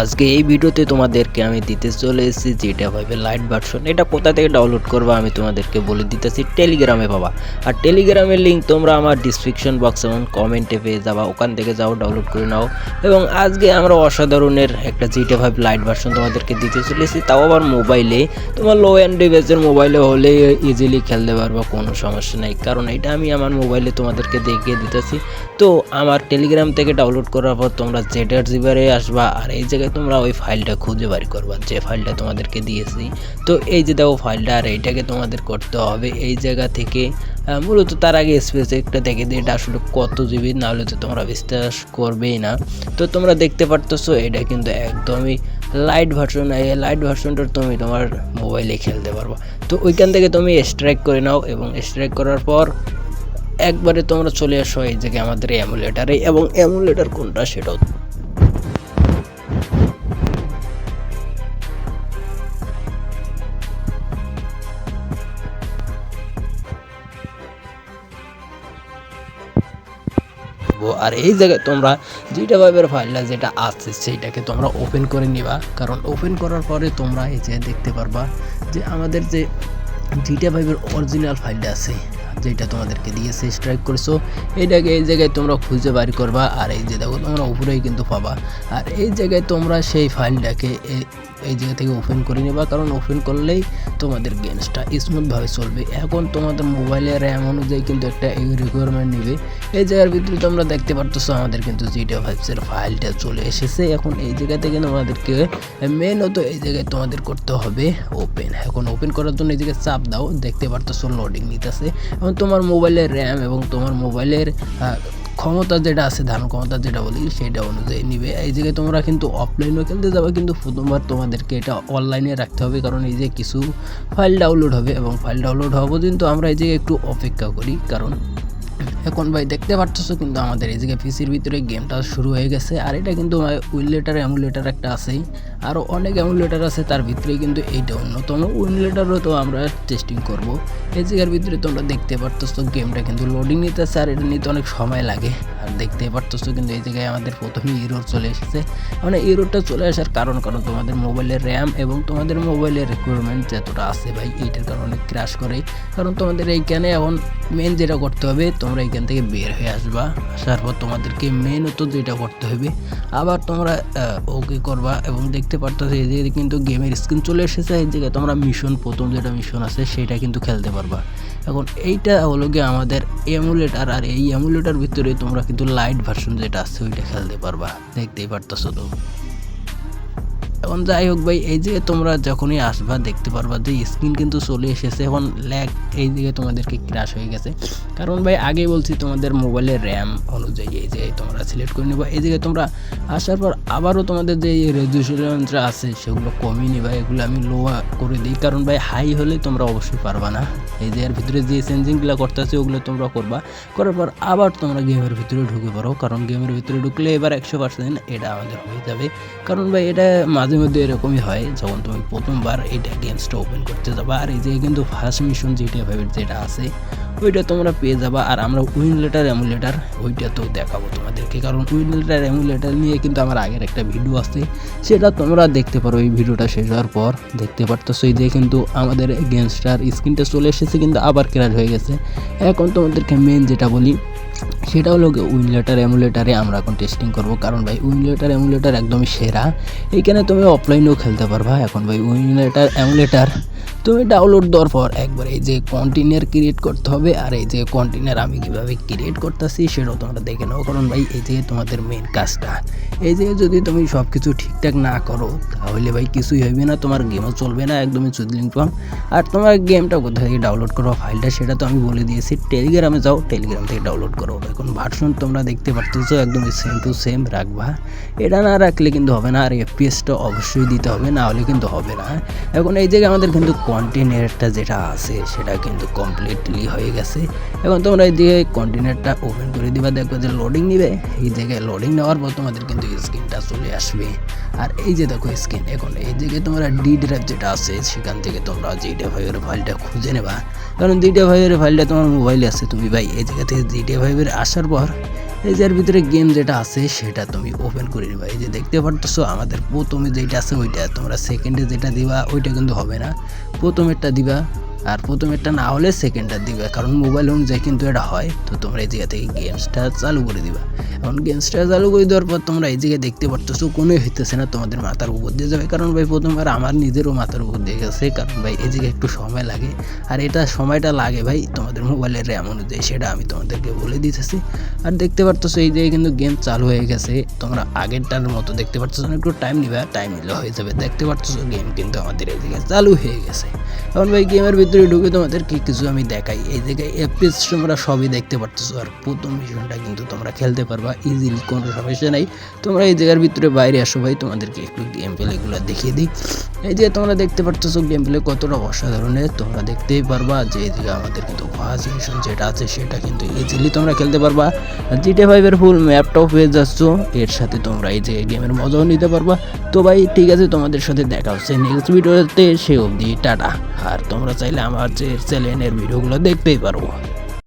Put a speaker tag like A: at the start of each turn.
A: আজকে এই ভিডিওতে তোমাদেরকে আমি দিতে চলে এসেছি যেটা ভাবে লাইট ভার্সন এটা কোথা থেকে ডাউনলোড করব আমি তোমাদেরকে বলে দিতেছি টেলিগ্রামে পাবা আর টেলিগ্রামের লিঙ্ক তোমরা আমার ডিসক্রিপশন বক্স এবং কমেন্টে পেয়ে যাবা। ওখান থেকে যাও ডাউনলোড করে নাও। এবং আজকে আমরা অসাধারণের একটা জিটে ফাইভ লাইট ভার্সন তোমাদেরকে দিতে চলে চলেছি তাও আবার মোবাইলে তোমার লো অ্যান্ড ডিভাইসের মোবাইলে হলে ইজিলি খেলতে পারবা, কোনো সমস্যা নেই। কারণ এটা আমি আমার মোবাইলে তোমাদেরকে দেখিয়ে দিতেছি। তো আমার টেলিগ্রাম থেকে ডাউনলোড করার পর তোমরা জেডার জিবারে আসবা। আর এই জায়গায় তোমরা ওই ফাইলটা খুঁজে বার করবা, যে ফাইলটা তোমাদেরকে দিয়েছি। তো এই যে দেখো ফাইলটা আর এইটাকে তোমাদের করতে হবে। এই জায়গা থেকে মূলত তার আগে স্পেস একটা দেখে দিই এটা আসলে কত জিবি না হলে তো তোমরা বিশ্বাস করবেই না। তো তোমরা দেখতে পারতেছো, এটা কিন্তু একদমই লাইট ভার্সন এই লাইট ভার্সনটা তুমি তোমার মোবাইলে খেলতে পারবা। তো ওইখান থেকে তুমি স্ট্রাইক করে নাও এবং স্ট্রাইক করার পর একবারে তোমরা চলে আসো এই জায়গায় আমাদের অ্যামুলেটারে এবং অ্যামুলেটার কোনটা সেটাও দেবো। আর এই জায়গায় তোমরা যেটা ভাবের ফাইলটা যেটা আছে, সেইটাকে তোমরা ওপেন করে নিবা। কারণ ওপেন করার পরে তোমরা এই যে দেখতে পারবা যে আমাদের যে জিটা ভাইবের অরিজিনাল ফাইলটা আছে, যেটা তোমাদেরকে দিয়েছে স্ট্রাইক করেছ এইটাকে এই জায়গায় তোমরা খুঁজে বাড়ি করবা। আর এই যে দেখো, তোমরা উপরেই কিন্তু পাবা। আর এই জায়গায় তোমরা সেই ফাইলটাকে এই জায়গা থেকে ওপেন করে নেবা। কারণ ওপেন করলেই তোমাদের গেমসটা স্মুথভাবে চলবে। এখন তোমাদের মোবাইলের র্যাম অনুযায়ী কিন্তু একটা রিকোয়ারমেন্ট নেবে। এই জায়গার ভিতরে তোমরা দেখতে পারতেছো আমাদের কিন্তু জিটিও ফাইভসের ফাইলটা চলে এসেছে। এখন এই জায়গা থেকে তোমাদেরকে মেন হতো এই জায়গায় তোমাদের করতে হবে ওপেন এখন ওপেন করার জন্য এই জায়গায় চাপ দাও। দেখতে পারতেছো লোডিং নিতেছে। এবং তোমার মোবাইলের র্যাম এবং তোমার মোবাইলের ক্ষমতা যেটা আছে, ধান ক্ষমতা যেটা বলি সেটা অনুযায়ী নিবে। এই জায়গায় তোমরা কিন্তু অফলাইনেও খেলতে যাবে, কিন্তু প্রথমবার তোমাদেরকে এটা অনলাইনে রাখতে হবে, কারণ এই যে কিছু ফাইল ডাউনলোড হবে এবং ফাইল ডাউনলোড হওয়া পর্যন্ত আমরা এই জায়গায় একটু অপেক্ষা করি, কারণ এখন ভাই দেখতে পারতেছো কিন্তু আমাদের এই জায়গায় পিসির ভিতরে গেমটা শুরু হয়ে গেছে। আর এটা কিন্তু উইনলেটার এমুলেটার একটা আছেই। আরও অনেক এমুলেটার আছে, তার ভিতরে কিন্তু এইটা অন্যতম। উইনলেটারও তো আমরা টেস্টিং করব। এই জায়গার ভিতরে তোমরা দেখতে পারতেছো গেমটা কিন্তু লোডিং নিতেছে, আর এটা নিতে অনেক সময় লাগে। আর দেখতে পারতেছো কিন্তু এই জায়গায় আমাদের প্রথমে ইরোর চলে এসেছে। মানে ইরোরটা চলে আসার কারণ কারণ তোমাদের মোবাইলের র্যাম এবং তোমাদের মোবাইলের রিকোয়ারমেন্ট যতটা আছে ভাই, এইটার কারণে ক্রাশ করে। কারণ তোমাদের এইখানে এখন মেন যেটা করতে হবে, তোমরা এখান থেকে বের হয়ে আসবা। আসার পর তোমাদেরকে তো যেটা করতে হবে। আবার তোমরা ওকে করবা এবং দেখতে পারতেছো এই জায়গায় কিন্তু গেমের স্ক্রিন চলে এসেছে। এই জায়গায় তোমরা মিশন প্রথম যেটা মিশন আছে, সেটা কিন্তু খেলতে পারবা। এখন এইটা হলো গিয়ে আমাদের এমুলেটার আর এই এমুলেটার ভিতরে তোমরা কিন্তু লাইট ভার্সন যেটা আছে, ওইটা খেলতে পারবা। দেখতেই পারতেছো তো? এখন যাই হোক ভাই, এই যে তোমরা যখনই আসবা, দেখতে পারবা যে স্ক্রিন কিন্তু চলে এসেছে। এখন ল্যাগ এই দিকে তোমাদেরকে ক্রাশ হয়ে গেছে। কারণ ভাই, আগে বলছি তোমাদের মোবাইলের র্যাম অনুযায়ী এই যে তোমরা সিলেক্ট করে নেবা। এই দিকে তোমরা আসার পর আবারও তোমাদের যে রেজুলেশনটা আছে, সেগুলো কমিয়ে নিবা। এগুলো আমি লো করে দিই। কারণ ভাই হাই হলে তোমরা অবশ্যই পারবা না। এই যে এর ভিতরে যে চেঞ্জিংগুলো করতেছে, ওগুলো তোমরা করবা। করার পর আবার তোমরা গেমের ভিতরে ঢুকে পড়ো। কারণ গেমের ভিতরে ঢুকলে এবার একশো পার্সেন্ট এটা আমাদের হয়ে যাবে। কারণ ভাই, এটা মাঝে মধ্যে এরকমই হয়, যখন তুমি প্রথমবার এটা গেমসটা ওপেন করতে যাবা, আর এই যে কিন্তু ফার্স্ট মিশন যেটা ফাইভের যেটা আছে, ওইটা তোমরা পেয়ে যাবা, আর আমরা উইন লেটার এমুলেটার ওইটা তো দেখাবো তোমাদেরকে, কারণ উইন লেটার এমুলেটার নিয়ে কিন্তু আমার আগের একটা ভিডিও আছে, সেটা তোমরা দেখতে পারো, এই ভিডিওটা শেষ হওয়ার পর দেখতে পারতেছো, এই যে কিন্তু আমাদের গেমসটার স্ক্রিনটা চলে এসেছে, কিন্তু আবার ক্র্যাশ হয়ে গেছে। এখন তোমাদেরকে মেন যেটা বলি সেটা হলো উইনলেটার এমুলেটারে আমরা এখন টেস্টিং করব। কারণ ভাই উইনলেটার এমুলেটার একদমই সেরা। এইখানে তুমি অফলাইনেও খেলতে পারবা। এখন ভাই উইনলেটার এমুলেটার তুমি ডাউনলোড দেওয়ার পর একবার এই যে কন্টেনার ক্রিয়েট করতে হবে আর এই যে কন্টেনার আমি কীভাবে ক্রিয়েট করতেছি সেটাও তোমরা দেখে নাও। কারণ ভাই, এই যে তোমাদের মেন কাজটা, এই যে যদি তুমি সব কিছু ঠিকঠাক না করো, তাহলে ভাই কিছুই হবে না। তোমার গেমও চলবে না, একদমই চুদলিং পাম আর তোমার গেমটা কোথা থেকে ডাউনলোড করো ফাইলটা সেটা তো আমি বলে দিয়েছি। টেলিগ্রামে যাও টেলিগ্রাম থেকে ডাউনলোড করো। এখন ভার্সন তোমরা দেখতে পারতেছো, একদম সেম টু সেম রাখবা। এটা না রাখলে কিন্তু হবে না, আর এফপিএসটা অবশ্যই দিতে হবে, না হলে কিন্তু হবে না। এখন এই জায়গায় আমাদের কিন্তু কন্টেনারটা যেটা আছে, সেটা কিন্তু কমপ্লিটলি হয়ে গেছে। এখন তোমরা এই দিকে কন্টেনারটা ওপেন করে দিবা, দেখবে যে লোডিং নিবে। এই জায়গায় লোডিং নেওয়ার পর তোমাদের কিন্তু স্ক্রিনটা চলে আসবে। আর এই যে দেখো স্ক্রিন এখন এই জায়গায় তোমরা ডি ড্রাইভ যেটা আছে, সেখান থেকে তোমরা ফাইভের ফাইলটা খুঁজে নেবা। কারণ দুইটা ফাইভের ফাইলটা তোমার মোবাইলে আছে তুমি ভাই, এই জায়গা থেকে জিডে ফাইভের আসার পর, এই যার ভিতরে গেম যেটা আছে সেটা তুমি ওপেন করে নিবা। এই যে দেখতে পারতেছো, আমাদের প্রথমে যেটা আছে ওইটা, তোমরা সেকেন্ডে যেটা দিবা, ওইটা কিন্তু হবে না। প্রথমেরটা দিবা, আর প্রথমেরটা না হলে সেকেন্ডটা দিবে, কারণ মোবাইল অনুযায়ী কিন্তু এটা হয়। তো তোমরা এই জায়গা থেকে গেমসটা চালু করে দিবা। এখন গেমসটা চালু করে দেওয়ার পর তোমরা এই দেখতে পারতেছো, কোনোই হইতেছে না তোমাদের মাথার উপর দিয়ে যাবে। কারণ ভাই প্রথমবার আমার নিজেরও মাথার উপর দিয়ে গেছে। কারণ ভাই জায়গায় একটু সময় লাগে। আর এটা সময়টা লাগে ভাই, তোমাদের মোবাইলের র্যাম অনুযায়ী, সেটা আমি তোমাদেরকে বলে দিতেছি। আর দেখতে পারতেছো, এই জায়গায় কিন্তু গেম চালু হয়ে গেছে। তোমরা আগেরটার মতো দেখতে পারতেছো না, একটু টাইম নিবে টাইম নিলে হয়ে যাবে। দেখতে পারতেছো গেম কিন্তু আমাদের জায়গায় চালু হয়ে গেছে। এখন ভাই গেমের ভিতরে ঢুকে তোমাদেরকে কিছু আমি দেখাই। এই জায়গায় এপিস তোমরা সবই দেখতে পারতেছো, আর প্রথম মিশনটা কিন্তু তোমরা খেলতে পারবা ইজিলি কোনো সমস্যা নাই। তোমরা এই জায়গার ভিতরে বাইরে আসো ভাই, তোমাদেরকে একটু গেম প্লেগুলো দেখিয়ে দিই। এই যে তোমরা দেখতে পারতেছো গেম প্লে কতটা অসাধারণের তোমরা দেখতেই পারবা যে এই জায়গায় আমাদের কিন্তু ফার্স্ট মিশন যেটা আছে, সেটা কিন্তু ইজিলি তোমরা খেলতে পারবা। জিটে ফাইভের ফুল ম্যাপটাও পেয়ে যাচ্ছ, এর সাথে তোমরা এই যে গেমের মজাও নিতে পারবা। তো ভাই, ঠিক আছে, তোমাদের সাথে দেখা হচ্ছে নেক্সট ভিডিওতে সে অবধি টাটা। আর তোমরা চাইলে আমার যে চ্যানেলের ভিডিওগুলো দেখতেই পারব